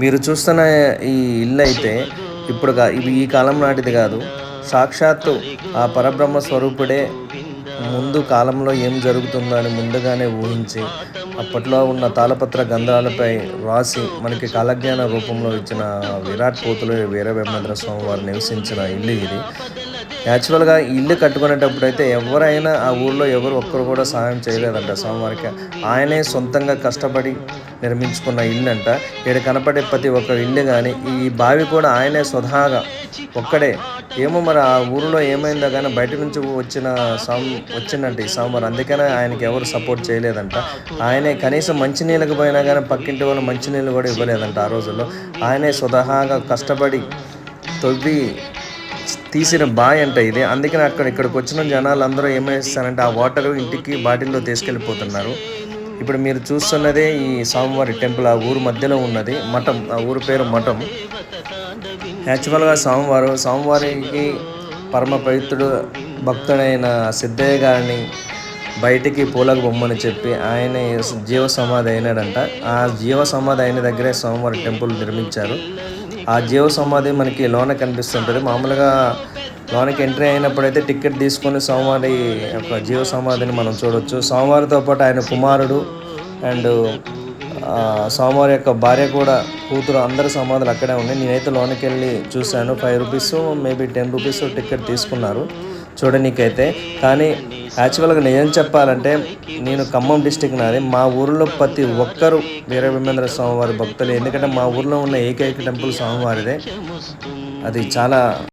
మీరు చూస్తున్న ఈ ఇల్లు అయితే ఇప్పుడు ఇవి ఇది ఈ కాలం నాటిది కాదు. సాక్షాత్తు ఆ పరబ్రహ్మ స్వరూపుడే ముందు కాలంలో ఏం జరుగుతుందో అని ముందుగానే ఊహించి అప్పట్లో ఉన్న తాళపత్ర గంధాలపై రాసి మనకి కాలజ్ఞాన రూపంలో ఇచ్చిన విరాట్ పోతులు వీరవేమేంద్ర స్వామి వారు నివసించిన ఇల్లు ఇది. యాక్చువల్గా ఇల్లు కట్టుకునేటప్పుడు అయితే ఎవరైనా ఆ ఊళ్ళో ఎవరు ఒక్కరు కూడా సహాయం చేయలేదంట స్వామివారికి. ఆయనే సొంతంగా కష్టపడి నిర్మించుకున్న ఇల్లు అంట ఇక్కడ కనపడే ప్రతి ఒక్క ఇల్లు కానీ ఈ బావి కూడా ఆయనే స్వతహాగా ఒక్కడే. ఏమో మరి ఆ ఊరిలో ఏమైందో కానీ బయట నుంచి వచ్చిన సామ్ వచ్చిందంట ఈ సాంబార్. అందుకనే ఆయనకి ఎవరు సపోర్ట్ చేయలేదంట. ఆయనే కనీసం మంచినీళ్ళకి పోయినా కానీ పక్కింటి వాళ్ళు మంచినీళ్ళు కూడా ఇవ్వలేదంట ఆ రోజుల్లో. ఆయనే స్వతహాగా కష్టపడి తవ్వి తీసిన బాయ్ అంట ఇది. అందుకని అక్కడ ఇక్కడికి వచ్చిన జనాలు అందరూ ఏమేస్తారంటే ఆ వాటర్ ఇంటికి బాటిల్లో తీసుకెళ్ళిపోతున్నారు. ఇప్పుడు మీరు చూస్తున్నదే ఈ స్వామివారి టెంపుల్ ఆ ఊరు మధ్యలో ఉన్నది మఠం. ఆ ఊరు పేరు మఠం. యాక్చువల్గా స్వామివారు స్వామివారికి పరమ పవిత్రుడు భక్తుడైన సిద్ధయ్య గారిని బయటికి పూలకు బొమ్మని చెప్పి ఆయన జీవ సమాధి అయినాడంట. ఆ జీవ సమాధి అయిన దగ్గరే స్వామివారి టెంపుల్ నిర్మించారు. ఆ జీవ సమాధి మనకి లోన కనిపిస్తుంటుంది. మామూలుగా లోనికి ఎంట్రీ అయినప్పుడైతే టికెట్ తీసుకొని సోమవారి యొక్క జీవ సమాధిని మనం చూడొచ్చు. స్వామివారితో పాటు ఆయన కుమారుడు అండ్ సోమవారి స్వామివారి యొక్క భార్య కూడా కూతురు అందరి సమాధులు అక్కడే ఉన్నాయి. నేనైతే లోనికి వెళ్ళి చూశాను. Five rupees maybe ten rupees ticket తీసుకున్నారు. చూడనీకైతే కానీ యాక్చువల్గా నిజం చెప్పాలంటే నేను ఖమ్మం డిస్టిక్ నాది. మా ఊరిలో ప్రతి ఒక్కరు వీరభీమేంద్ర స్వామివారి భక్తులు. ఎందుకంటే మా ఊరిలో ఉన్న ఏకైక టెంపుల్ స్వామివారిదే అది చాలా